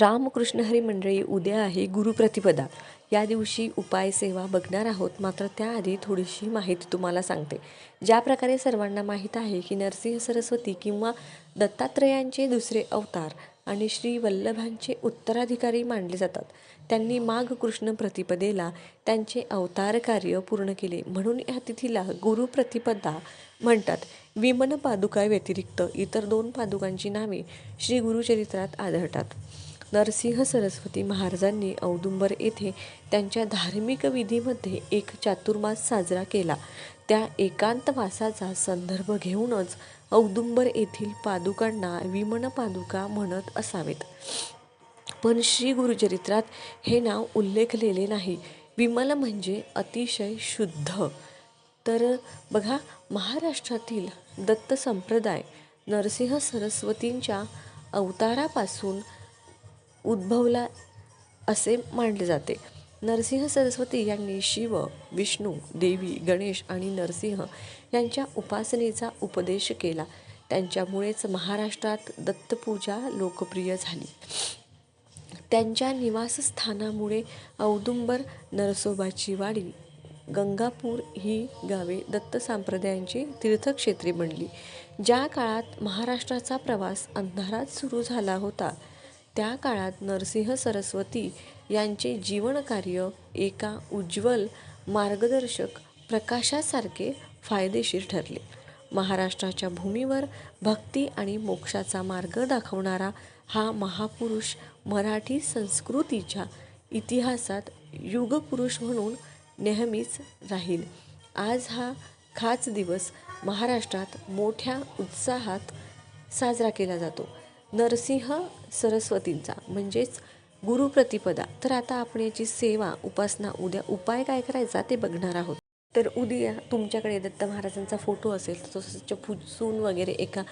रामकृष्ण हरी मंडळी उद्या आहे गुरुप्रतिपदा. या दिवशी उपाय सेवा बघणार आहोत. मात्र त्याआधी थोडीशी माहिती तुम्हाला सांगते. ज्या प्रकारे सर्वांना माहीत आहे की नरसिंह सरस्वती किंवा दत्तात्रयांचे दुसरे अवतार आणि श्री वल्लभांचे उत्तराधिकारी मानले जातात. त्यांनी माघ कृष्ण प्रतिपदेला त्यांचे अवतार कार्य पूर्ण केले. म्हणून या तिथीला गुरुप्रतिपदा म्हणतात. विमन पादुका व्यतिरिक्त इतर दोन पादुकांची नावे श्री गुरुचरित्रात आढळतात. नरसिंह सरस्वती महाराजांनी औदुंबर येथे त्यांच्या धार्मिक विधीमध्ये एक चातुर्मास साजरा केला. त्या एकांतवासाचा संदर्भ घेऊनच औदुंबर येथील पादुकांना विमन पादुका म्हणत असावेत. पण श्री गुरुचरित्रात हे नाव उल्लेखलेले नाही. विमल म्हणजे अतिशय शुद्ध. तर बघा महाराष्ट्रातील दत्त संप्रदाय नरसिंह सरस्वतींच्या अवतारापासून उद्भवला असे मानले जाते. नरसिंह सरस्वती यांनी शिव विष्णू देवी गणेश आणि नरसिंह यांच्या उपासनेचा उपदेश केला. त्यांच्यामुळेच महाराष्ट्रात दत्तपूजा लोकप्रिय झाली. त्यांच्या निवासस्थानामुळे औदुंबर नरसोबाची वाडी गंगापूर ही गावे दत्त संप्रदायांची तीर्थक्षेत्रे बनली. ज्या काळात महाराष्ट्राचा प्रवास अंधारात सुरू झाला होता त्या काळात नरसिंह सरस्वती यांचे जीवनकार्य एका उज्ज्वल मार्गदर्शक प्रकाशासारखे फायदेशीर ठरले. महाराष्ट्राच्या भूमीवर भक्ती आणि मोक्षाचा मार्ग दाखवणारा हा महापुरुष मराठी संस्कृतीच्या इतिहासात युगपुरुष म्हणून नेहमीच राहील. आज हा खास दिवस महाराष्ट्रात मोठ्या उत्साहात साजरा केला जातो. नरसिंह सरस्वतींचा म्हणजेच गुरुप्रतिपदा. तर आता आपण याची सेवा उपासना उद्या उपाय काय करायचा ते बघणार आहोत. तर उद्या तुमच्याकडे दत्त महाराजांचा फोटो असेल तर तो स्वच्छ पुसून वगैरे एका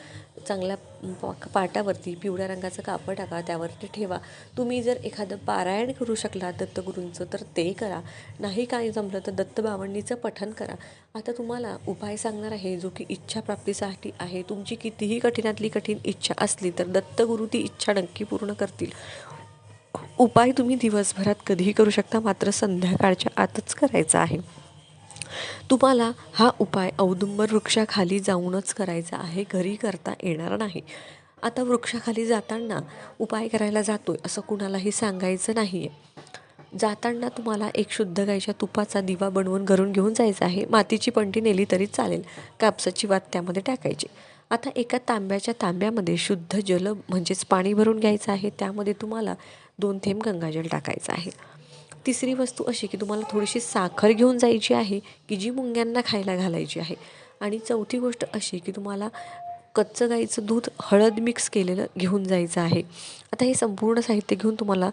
चांगल्या पा- पाटावरती पिवळ्या रंगाचं कापड टाका त्यावरती ठेवा. तुम्ही जर एखादं पारायण करू शकला दत्तगुरूंचं तर ते करा. नाही काय जमलं तर दत्त बावण्णीचं पठन करा. आता तुम्हाला उपाय सांगणार आहे जो की इच्छाप्राप्तीसाठी आहे. तुमची कितीही कठीणातली कठीण इच्छा असली तर दत्तगुरू ती इच्छा नक्की पूर्ण करतील. उपाय तुम्ही दिवसभरात कधीही करू शकता मात्र संध्याकाळच्या आतच करायचा आहे. तुम्हाला हा उपाय औदुंबर वृक्षाखाली जाऊनच करायचा आहे घरी करता येणार नाही. आता वृक्षाखाली जाताना उपाय करायला जातोय असं कुणालाही सांगायचं नाही आहे जाताना तुम्हाला एक शुद्ध गाईच्या तुपाचा दिवा बनवून घरून घेऊन जायचा आहे. मातीची पंटी नेली तरी चालेल. कापसाची वात त्यामध्ये टाकायची. आता एका तांब्याच्या तांब्यामध्ये शुद्ध जल म्हणजेच पाणी भरून घ्यायचं आहे. त्यामध्ये तुम्हाला दोन थेंब गंगाजल टाकायचं आहे. तिसरी वस्तू अशी की तुम्हाला थोडीशी साखर घेऊन जायची आहे की जी मुंग्यांना खायला घालायची आहे. आणि चौथी गोष्ट अशी की तुम्हाला कच्चं गाईचं दूध हळद मिक्स केलेलं घेऊन जायचं आहे. आता हे संपूर्ण साहित्य घेऊन तुम्हाला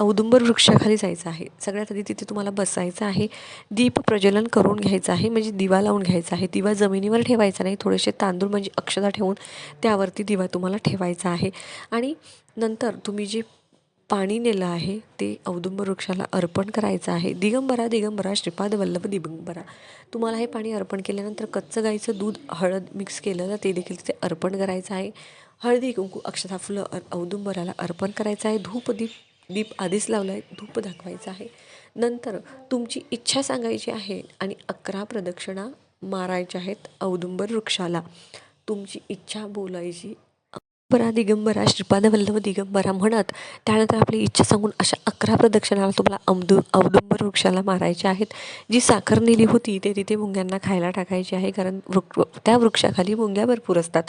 औदुंबर वृक्षाखाली जायचं आहे. सगळ्यात आधी तिथे तुम्हाला बसायचं आहे. दीप प्रज्वलन करून घ्यायचं आहे. म्हणजे दिवा लावून घ्यायचा आहे. दिवा जमिनीवर ठेवायचा नाही. थोडेसे तांदूळ म्हणजे अक्षता ठेवून त्यावरती दिवा तुम्हाला ठेवायचा आहे. आणि नंतर तुम्ही जे पाणी नेलं आहे ते औदुंबर वृक्षाला अर्पण करायचं आहे. दिगंबरा दिगंबरा श्रीपाद वल्लभ दिगंबरा. तुम्हाला हे पाणी अर्पण केल्यानंतर कच्चं गाईचं दूध हळद मिक्स केलेलं ते देखील तिथे अर्पण करायचं आहे. हळदी कुंकू अक्षता फुलं अर औदुंबराला अर्पण करायचं आहे. धूप दीप दीप आधीच लावला आहे धूप दाखवायचं आहे. नंतर तुमची इच्छा सांगायची आहे आणि अकरा प्रदक्षिणा मारायच्या आहेत औदुंबर वृक्षाला. तुमची इच्छा बोलायची परा दिगंबरा श्रीपाद वल्लभ दिगंबरा म्हणत त्यानंतर आपली इच्छा सांगून अशा अकरा प्रदक्षिणाला तुम्हाला अमदु अवदुंबर वृक्षाला मारायचे आहेत. जी साखर नेली होती ते तिथे मुंग्यांना खायला टाकायची आहे कारण वृक्ष त्या वृक्षाखाली मुंग्या भरपूर असतात.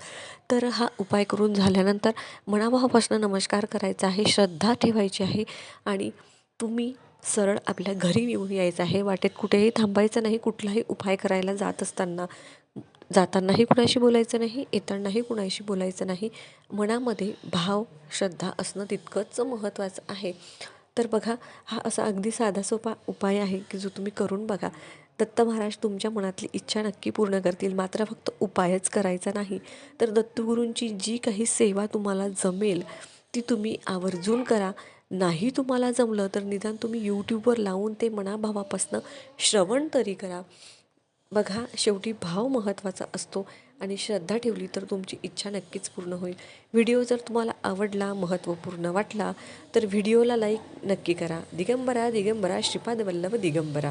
तर हा उपाय करून झाल्यानंतर मनाभावापासून नमस्कार करायचा आहे श्रद्धा ठेवायची आहे आणि तुम्ही सरळ आपल्या घरी येऊन यायचं आहे. वाटेत कुठेही थांबायचं नाही कुठलाही उपाय करायला जात असताना जातानाही कुणाशी बोलायचं नाही येतानाही कुणाशी बोलायचं नाही. मनामध्ये भाव श्रद्धा असणं तितकंच महत्त्वाचं आहे. तर बघा हा असा अगदी साधा सोपा उपाय आहे की जो तुम्ही करून बघा. दत्त महाराज तुमच्या मनातली इच्छा नक्की पूर्ण करतील मात्र फक्त उपायच करायचा नाही. तर दत्तगुरूंची जी काही सेवा तुम्हाला जमेल ती तुम्ही आवर्जून करा. नाही तुम्हाला जमलं तर निदान तुम्ही यूट्यूबवर लावून ते मनाभावापासनं श्रवण तरी करा. बघा शेवटी भाव महत्त्वाचा असतो आणि श्रद्धा ठेवली तर तुमची इच्छा नक्कीच पूर्ण होईल. व्हिडिओ जर तुम्हाला आवडला महत्त्वपूर्ण वाटला तर व्हिडिओला लाईक नक्की करा. दिगंबरा दिगंबरा श्रीपाद वल्लभ दिगंबरा.